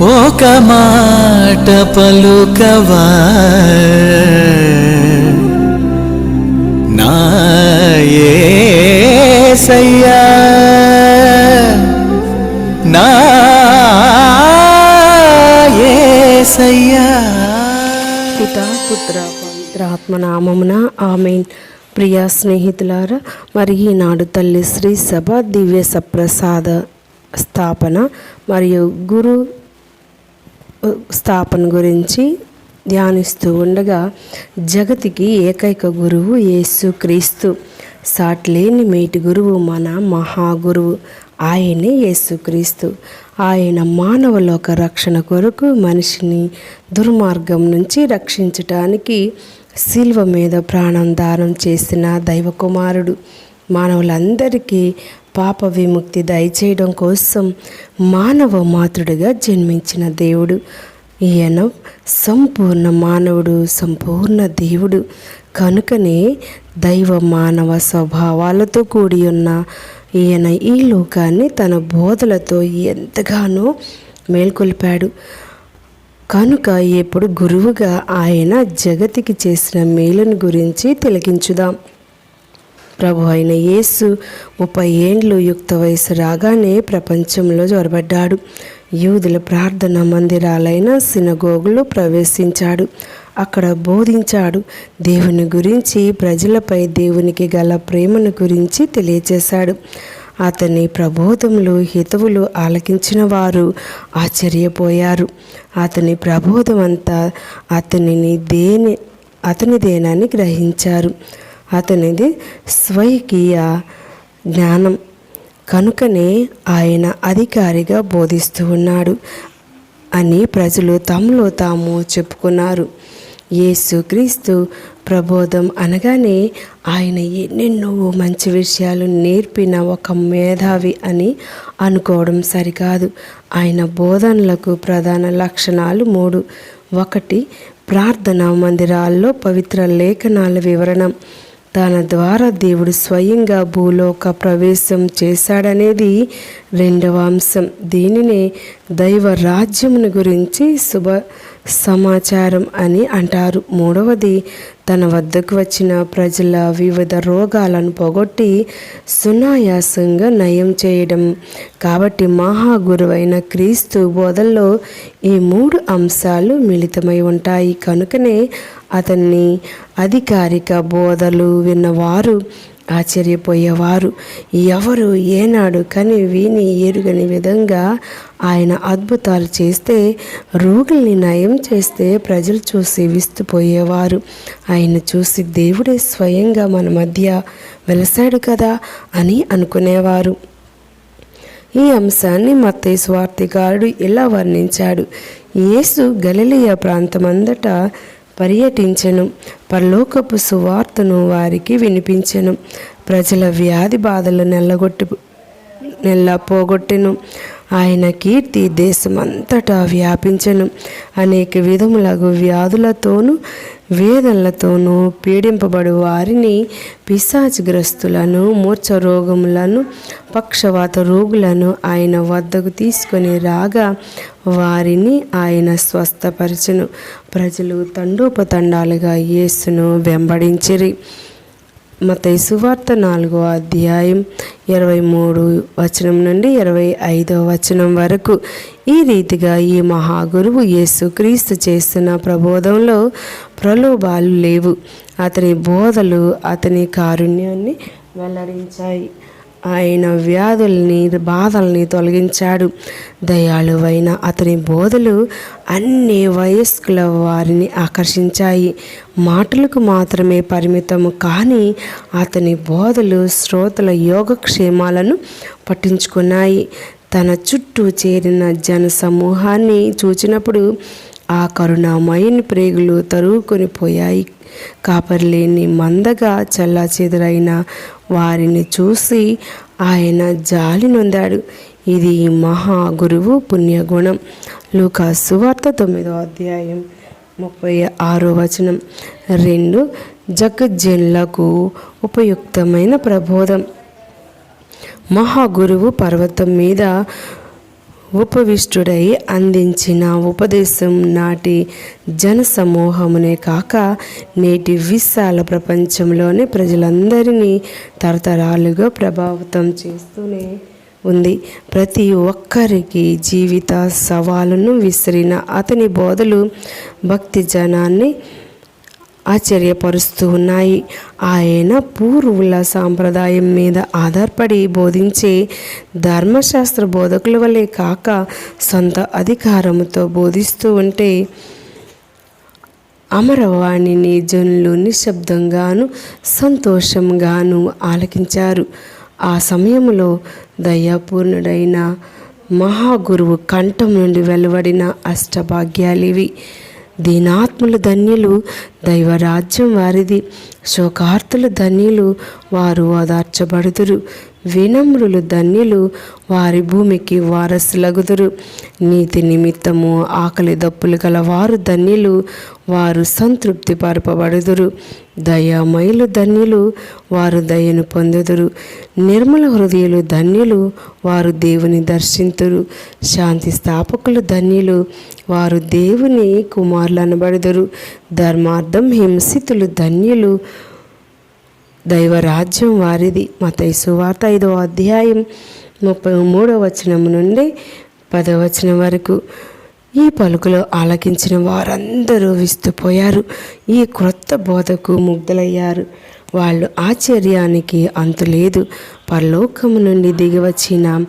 ఒక మాట పలుకవా? నా నాయసయ్యా నా పిత పుత్ర పవిత్ర ఆత్మనామమున ఆమెన్. ప్రియ స్నేహితులారా మరి ఈనాడు తల్లి శ్రీ సభ దివ్య సప్రసాద స్థాపన మరియు గురు స్థాపన గురించి ధ్యానిస్తూ ఉండగా జగతికి ఏకైక గురువు యేసు క్రీస్తు. సాట్లేని మేటి గురువు మన మహాగురువు ఆయనే యేసుక్రీస్తు ఆయన మానవలోక రక్షణ కొరకు మనిషిని దుర్మార్గం నుంచి రక్షించటానికి శిల్వ మీద ప్రాణం దానం చేసిన దైవ కుమారుడు మానవులందరికీ పాప విముక్తి దయచేయడం కోసం మానవ మాతృడిగా జన్మించిన దేవుడు. ఈయన సంపూర్ణ మానవుడు సంపూర్ణ దేవుడు. కనుకనే దైవ మానవ స్వభావాలతో కూడి ఉన్న ఈయన ఈ లోకాన్ని తన బోధలతో ఎంతగానో మేల్కొల్పాడు. కనుక ఇప్పుడు గురువుగా ఆయన జగతికి చేసిన మేలును గురించి తిలకించుదాం. ప్రభు అయిన యేసు ముప్పై ఏండ్లు యుక్త వయసు రాగానే ప్రపంచంలో జొరబడ్డాడు యూదుల ప్రార్థన మందిరాలైన సినగోగులో ప్రవేశించాడు. అక్కడ బోధించాడు. దేవుని గురించి ప్రజలపై దేవునికి గల ప్రేమను గురించి తెలియజేశాడు అతని ప్రబోధములు హితవులు ఆలకించిన వారు ఆశ్చర్యపోయారు. అతని ప్రబోధం అంతా అతనిని దేని అతనిదేనని గ్రహించారు. అతనిది స్వైకీయ జ్ఞానం. కనుకనే ఆయన అధికారిగా బోధిస్తూ ఉన్నాడు అని ప్రజలు తమలో తాము చెప్పుకున్నారు. యేసుక్రీస్తు ప్రబోధం అనగానే ఆయన ఎన్నెన్నో మంచి విషయాలు నేర్పిన ఒక మేధావి అని అనుకోవడం సరికాదు. ఆయన బోధనలకు ప్రధాన లక్షణాలు మూడు. ఒకటి ప్రార్థన మందిరాల్లో పవిత్ర లేఖనాల వివరణం. తన ద్వారా దేవుడు స్వయంగా భూలోక ప్రవేశం చేశాడనేది రెండవ అంశం. దీనినే దైవ రాజ్యమును గురించి శుభ సమాచారం అని అంటారు. మూడవది తన వద్దకు వచ్చిన ప్రజల వివిధ రోగాలను పోగొట్టి సునాయాసంగా నయం చేయడం. కాబట్టి మహాగురువైన క్రీస్తు బోధల్లో ఈ మూడు అంశాలు మిళితమై ఉంటాయి. కనుకనే అతన్ని అధికారిక బోధలు విన్నవారు ఆశ్చర్యపోయేవారు. ఎవరు ఏనాడు కని విని ఎరుగని విధంగా ఆయన అద్భుతాలు చేస్తే రోగుల్ని నయం చేస్తే ప్రజలు చూసి విస్తుపోయేవారు. ఆయన చూసి దేవుడే స్వయంగా మన మధ్య వెలసాడు కదా అని అనుకునేవారు. ఈ అంశాన్ని మత్తయ్య స్వార్థికారుడు ఇలా వర్ణించాడు. యేసు గలిలియ ప్రాంతమంతటా పర్యటించెను. పరలోకపు సువార్తను వారికి వినిపించెను. ప్రజల వ్యాధి బాధలు నెల్లగొట్టి నెల్ల పోగొట్టెను ఆయన కీర్తి దేశమంతటా వ్యాపించను. అనేక విధములగు వ్యాధులతోనూ వేదనలతోనూ పీడింపబడు వారిని పిశాచిగ్రస్తులను మూర్ఛ రోగములను పక్షవాత రోగులను ఆయన వద్దకు తీసుకొని రాగా వారిని ఆయన స్వస్థపరచును. ప్రజలు తండోపతండాలుగా యేసును వెంబడించిరి. మతయి సువార్త నాలుగో అధ్యాయం ఇరవై మూడు వచనం నుండి ఇరవై ఐదో వచనం వరకు. ఈ రీతిగా ఈ మహాగురువు యేసుక్రీస్తు చేస్తున్న ప్రబోధంలో ప్రలోభాలు లేవు. అతని బోధలు అతని కారుణ్యాన్ని వెల్లడించాయి. ఆయన వ్యాధుల్ని బాధల్ని తొలగించాడు. దయాళువైన అతని బోధలు అన్ని వయస్కుల వారిని ఆకర్షించాయి. మాటలకు మాత్రమే పరిమితము కానీ అతని బోధలు శ్రోతల యోగక్షేమాలను పట్టించుకున్నాయి. తన చుట్టూ చేరిన జన సమూహాన్ని చూచినప్పుడు ఆ కరుణామయని ప్రేగులు తరువుకొని పోయాయి. కాపర్లేని మందగా చల్లాచెదురైన వారిని చూసి ఆయన జాలి నొందాడు. ఇది మహా గురువు పుణ్యగుణం. లూకా సువార్త తొమ్మిదో అధ్యాయం ముప్పై ఆరో వచనం. రెండు జగజ్జనులకు ఉపయుక్తమైన ప్రబోధం. మహాగురువు పర్వతం మీద ఉపవిష్టుడై అందించిన ఉపదేశం నాటి జనసమూహమునే కాక నేటి విశాల ప్రపంచంలోని ప్రజలందరినీ తరతరాలుగా ప్రభావితం చేస్తూనే ఉంది. ప్రతి ఒక్కరికి జీవిత సవాలును విసిరిన అతని బోధలు భక్తి జనాన్ని ఆశ్చర్యపరుస్తూ ఉన్నాయి. ఆయన పూర్వుల సాంప్రదాయం మీద ఆధారపడి బోధించే ధర్మశాస్త్ర బోధకుల వలె కాక సొంత అధికారముతో బోధిస్తూ ఉంటే అమరవాణిని జనులు నిశ్శబ్దంగాను సంతోషంగాను ఆలకించారు. ఆ సమయంలో దయాపూర్ణుడైన మహాగురువు కంఠం నుండి వెలువడిన అష్టభాగ్యాలివి దీనాత్ములు ధన్యులు దైవరాజ్యం వారిది. శోకార్తులు ధన్యులు వారు ఓదార్చబడుదురు. వినమ్రులు ధన్యులు వారి భూమికి వారసులగుదురు. నీతి నిమిత్తము ఆకలి దప్పులు గల వారు ధన్యులు వారు సంతృప్తి పరపబడుదురు. దయామయులు ధన్యులు వారు దయను పొందుదురు. నిర్మల హృదయులు ధన్యులు వారు దేవుని దర్శింతురు. శాంతి స్థాపకులు ధన్యులు వారు దేవుని కుమారులు అనబడుదురు ధర్మార్థం హింసితులు ధన్యులు దైవరాజ్యం వారిది. మత సువార్త ఐదవ అధ్యాయం ముప్పై మూడవ వచనం నుండి పదవచనం వరకు. ఈ పలుకులో ఆలకించిన వారందరూ విస్తుపోయారు. ఈ క్రొత్త బోధకు ముగ్ధులయ్యారు. వాళ్ళు ఆశ్చర్యానికి అంతులేదు. పరలోకము నుండి దిగివచ్చిన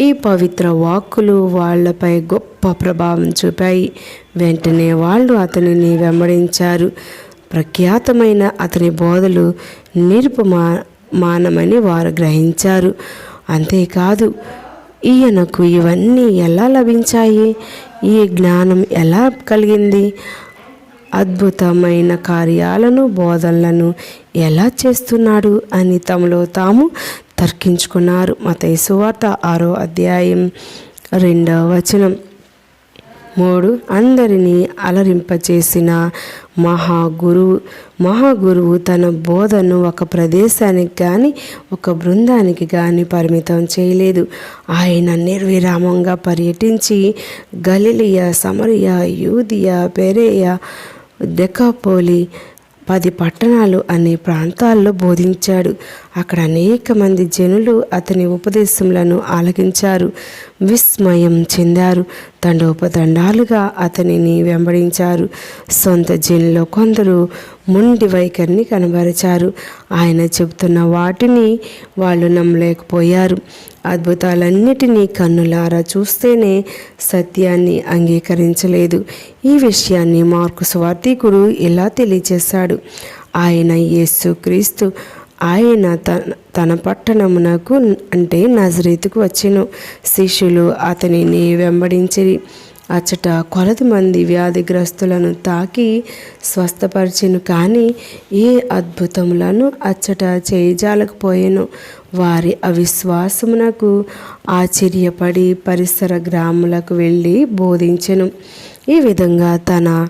ఈ పవిత్ర వాక్కులు వాళ్ళపై గొప్ప ప్రభావం చూపాయి. వెంటనే వాళ్ళు అతనిని వెంబడించారు. ప్రఖ్యాతమైన అతని బోధలు నిరుపమా మానమని వారు గ్రహించారు. అంతేకాదు ఈయనకు ఇవన్నీ ఎలా లభించాయి? ఈ జ్ఞానం ఎలా కలిగింది? అద్భుతమైన కార్యాలను బోధనలను ఎలా చేస్తున్నాడు అని తమలో తాము తర్కించుకున్నారు. మత సువార్త ఆరో అధ్యాయం రెండవ వచనం. మూడు అందరినీ అలరింపచేసిన మహాగురువు మహాగురువు తన బోధను ఒక ప్రదేశానికి కానీ ఒక బృందానికి కానీ పరిమితం చేయలేదు. ఆయన నిర్విరామంగా పర్యటించి గలిలియా సమరియా యూదియా పెరేయా డెకాపోలి పది పట్టణాలు అనే ప్రాంతాల్లో బోధించాడు. అక్కడ అనేక మంది జనులు అతని ఉపదేశములను ఆలకించారు విస్మయం చెందారు. దండోపదండాలుగా అతనిని వెంబడించారు. సొంత జనులో కొందరు మొండి వైఖరిని కనబరిచారు. ఆయన చెబుతున్న వాటిని వాళ్ళు నమ్మలేకపోయారు. అద్భుతాలన్నిటినీ కన్నులారా చూస్తేనే సత్యాన్ని అంగీకరించలేదు. ఈ విషయాన్ని మార్కు స్వార్థికుడు ఇలా తెలియజేశాడు ఆయన యేసుక్రీస్తు క్రీస్తు ఆయన తన తన పట్టణమునకు అంటే నజరీతుకు వచ్చిన. శిష్యులు అతనిని వెంబడించి అచ్చట కొలది మంది వ్యాధిగ్రస్తులను తాకి స్వస్థపరిచెను కానీ ఏ అద్భుతములను అచ్చట చేయజాలకపోయాను. వారి అవిశ్వాసమునకు ఆశ్చర్యపడి పరిసర గ్రాములకు వెళ్ళి బోధించెను. ఈ విధంగా తన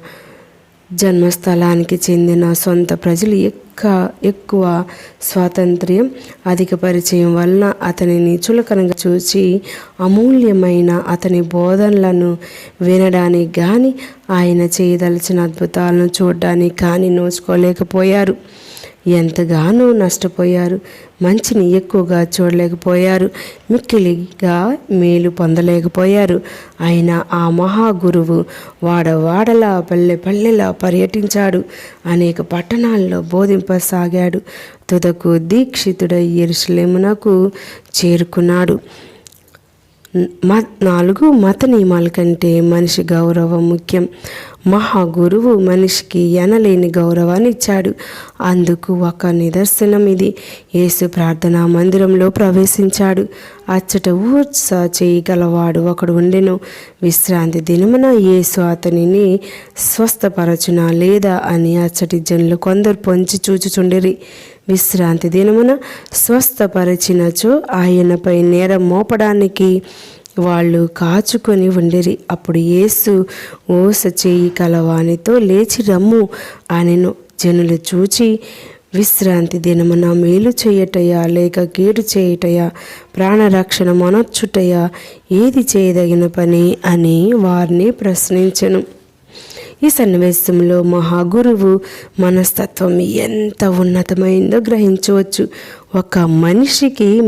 జన్మస్థలానికి చెందిన సొంత ప్రజలు ఇంకా ఎక్కువ స్వాతంత్ర్యం అధిక పరిచయం వలన అతనిని చులకనగా చూచి అమూల్యమైన అతని బోధనలను వినడానికి కానీ ఆయన చేయదలిచిన అద్భుతాలను చూడడానికి కానీ నోచుకోలేకపోయారు. ఎంతగానో నష్టపోయారు. మంచిని ఎక్కువగా చూడలేకపోయారు. మిక్కిలిగా మేలు పొందలేకపోయారు. ఆయన ఆ మహాగురువు వాడవాడలా పల్లె పల్లెలా పర్యటించాడు. అనేక పట్టణాల్లో బోధింపసాగాడు. తుదకు దీక్షితుడై ఎరుసలేమునకు చేరుకున్నాడు. మ నాలుగు మత నియమాల కంటే మనిషి గౌరవం ముఖ్యం. మహాగురువు మనిషికి ఎనలేని గౌరవాన్ని ఇచ్చాడు. అందుకు ఒక నిదర్శనం ఇది. యేసు ప్రార్థనా మందిరంలో ప్రవేశించాడు. అచ్చట ఊర్చ చేయగలవాడు ఒకడు ఉండెను. విశ్రాంతి దినమున యేసు అతనిని స్వస్థపరచునా లేదా అని అచ్చటి జనులు కొందరు పొంచి చూచుచుండిరి. విశ్రాంతి దినమున స్వస్థపరచినచో ఆయనపై నేరం మోపడానికి వాళ్ళు కాచుకొని ఉండిరి. అప్పుడు యేసు ఓస చేయి కలవానితో లేచి రమ్ము. అనెను జనులు చూచి విశ్రాంతి దినమున మేలు చేయటయా? లేక కీడు చేయటయా? ప్రాణరక్షణ మనర్చుటయా ఏది చేయదగిన పని? అని వారిని ప్రశ్నించను. ఈ సన్నివేశంలో మహాగురువు మనస్తత్వం ఎంత ఉన్నతమైందో గ్రహించవచ్చు. ఒక మనిషికి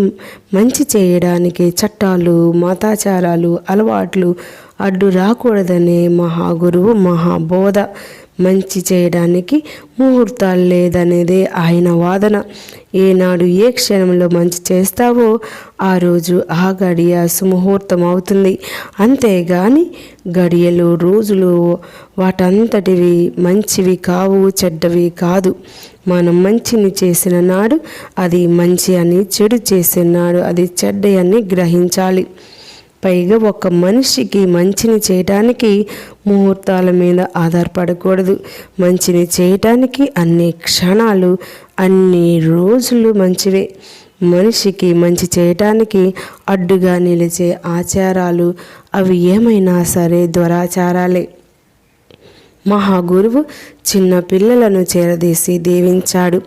మంచి చేయడానికి చట్టాలు మతాచారాలు అలవాట్లు అడ్డు రాకూడదనే మహాగురువు మహాబోధ. మంచి చేయడానికి ముహూర్తాలు లేదనేదే ఆయన వాదన. ఏనాడు ఏ క్షణంలో మంచి చేస్తావో ఆ రోజు ఆ గడియ సుముహూర్తం అవుతుంది. అంతేగాని గడియలు రోజులు వాటంతటివి మంచివి కావు చెడ్డవి కాదు. మనం మంచిని చేసిన నాడు అది మంచి అని చెడు చేసిన నాడు అది చెడ్డ అని గ్రహించాలి. పైగా ఒక మనిషికి మంచిని చేయటానికి ముహూర్తాల మీద ఆధారపడకూడదు. మంచిని చేయటానికి అన్ని క్షణాలు అన్ని రోజులు మంచివే. మనిషికి మంచి చేయటానికి అడ్డుగా నిలిచే ఆచారాలు అవి ఏమైనా సరే దురాచారాలే. మహాగురువు చిన్న పిల్లలను చేరదీసి దీవించాడు.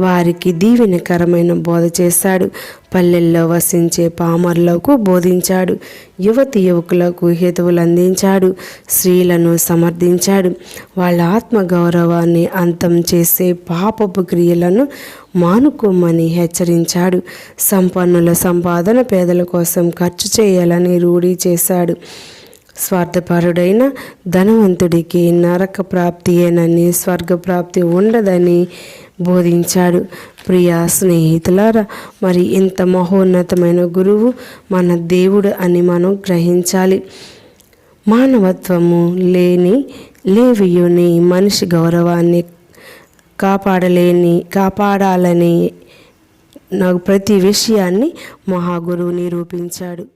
వారికి దీవెనకరమైన బోధ చేశాడు. పల్లెల్లో వసించే పామర్లకు బోధించాడు. యువతి యువకులకు హేతువులు అందించాడు. స్త్రీలను సమర్థించాడు. వాళ్ళ ఆత్మగౌరవాన్ని అంతం చేసే పాపపు క్రియలను మానుకోమని హెచ్చరించాడు. సంపన్నుల సంపాదన పేదల కోసం ఖర్చు చేయాలని రూఢీ చేశాడు. స్వార్థపరుడైన ధనవంతుడికి నరక ప్రాప్తియేనని స్వర్గప్రాప్తి ఉండదని బోధించాడు. ప్రియా స్నేహితులారా మరి ఇంత మహోన్నతమైన గురువు మన దేవుడు అని మనం గ్రహించాలి. మానవత్వము లేని లేవియుని మనిషి గౌరవాన్ని కాపాడలేని కాపాడాలని నాకు ప్రతి విషయాన్ని మహాగురువు నిరూపించాడు.